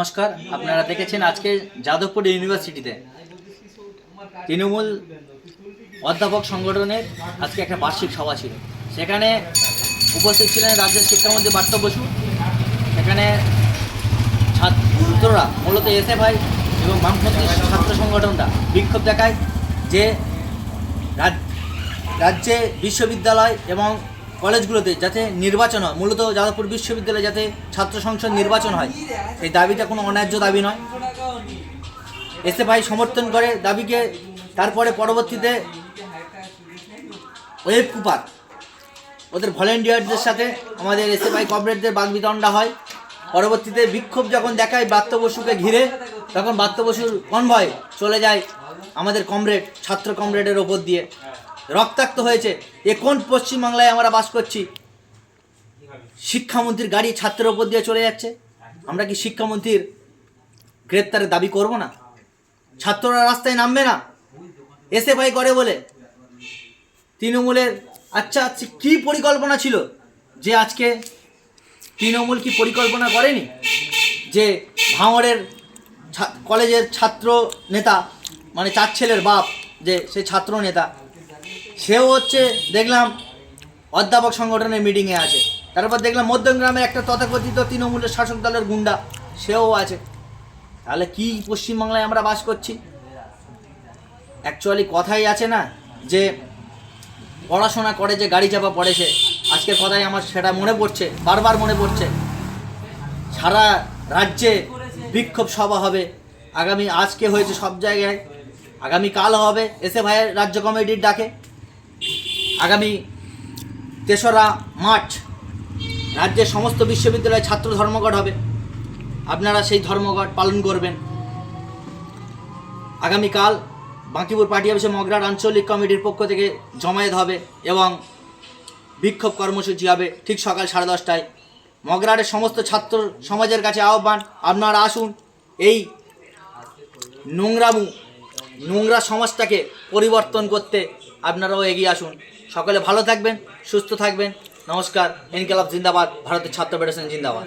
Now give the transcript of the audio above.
নমস্কার, আপনারা দেখেছেন আজকে যাদবপুর ইউনিভার্সিটিতে। তৃণমূল অধ্যাপক সংগঠনের আজকে একটা বার্ষিক সভা ছিল। সেখানে উপস্থিত ছিলেন রাজ্যের শিক্ষামন্ত্রী বার্ত বসু। সেখানে ছাত্ররা, মূলত এসে ভাই এবং বামপন্থী ছাত্র সংগঠনটা বিক্ষোভ দেখায় যে রাজ- রাজ্যে বিশ্ববিদ্যালয় এবং কলেজগুলোতে যাতে নির্বাচন হয়। মূলত যাদবপুর বিশ্ববিদ্যালয়ে যাতে ছাত্র সংসদ নির্বাচন হয়। এই দাবিটা কোনো অন্যায্য দাবি নয়। এসে ভাই সমর্থন করে দাবিকে। তারপরে পরবর্তীতে ওয়েব কুপার। ওদের ভলেন্টিয়ারদের সাথে আমাদের এসে ভাই কমরেডদের বাগবিতণ্ডা হয়। পরবর্তীতে বিক্ষোভ যখন দেখায় বাত্য বসুকে ঘিরে, তখন বাত্য বসুর কনভয় চলে যায় আমাদের কমরেড, ছাত্র কমরেডের ওপর দিয়ে। রক্তাক্ত হয়েছে। এ কোন পশ্চিমবাংলায় আমরা বাস করছি? শিক্ষামন্ত্রীর গাড়ি ছাত্রের ওপর দিয়ে চলে যাচ্ছে। আমরা কি শিক্ষামন্ত্রীর গ্রেপ্তারের দাবি করব না? ছাত্ররা রাস্তায় নামবে না? এসে ভাই করে বলে। তৃণমূলের আচ্ছা আচ্ছা কী পরিকল্পনা ছিল? যে আজকে তৃণমূল কি পরিকল্পনা করেনি? যে ভাঙড়ের কলেজের ছাত্র নেতা মানে চার ছেলের বাপ, যে সে ছাত্র নেতা সেও হচ্ছে, দেখলাম অধ্যাপক সংগঠনের মিটিংয়ে আছে। তারপর দেখলাম মধ্যমগ্রামে একটা তথাকথিত তৃণমূলের শাসক দলের গুন্ডা, সেও আছে। তাহলে কি পশ্চিমবাংলায় আমরা বাস করছি? অ্যাকচুয়ালি কথাই আছে না যে, পড়াশোনা করে যে গাড়ি চাপা পড়েছে, আজকের কথাই আমার সেটা মনে পড়ছে, বারবার মনে পড়ছে। সারা রাজ্যে বিক্ষোভ সভা হবে, আগামী আজকে হয়েছে সব জায়গায় আগামী কাল হবে, এসে ভাইয়ের রাজ্য কমিটির ডাকে। আগামী তেসরা মার্চ রাজ্যের সমস্ত বিশ্ববিদ্যালয়ে ছাত্র ধর্মঘট হবে। আপনারা সেই ধর্মঘট পালন করবেন। আগামীকাল বাঁকিপুর পার্টি অফিসে মগরার আঞ্চলিক কমিটির পক্ষ থেকে জমায়েত হবে এবং বিক্ষোভ কর্মসূচি হবে ঠিক সকাল সাড়ে দশটায়। মগরারের সমস্ত ছাত্র সমাজের কাছে আহ্বান, আপনারা আসুন, এই নোংরামু, নোংরা সমাজটাকে পরিবর্তন করতে আপনারাও এগিয়ে আসুন। সকলে ভালো থাকবেন, সুস্থ থাকবেন। নমস্কার ইনকালাব জিন্দাবাদ, ভারতের ছাত্র ফেডারেশন জিন্দাবাদ।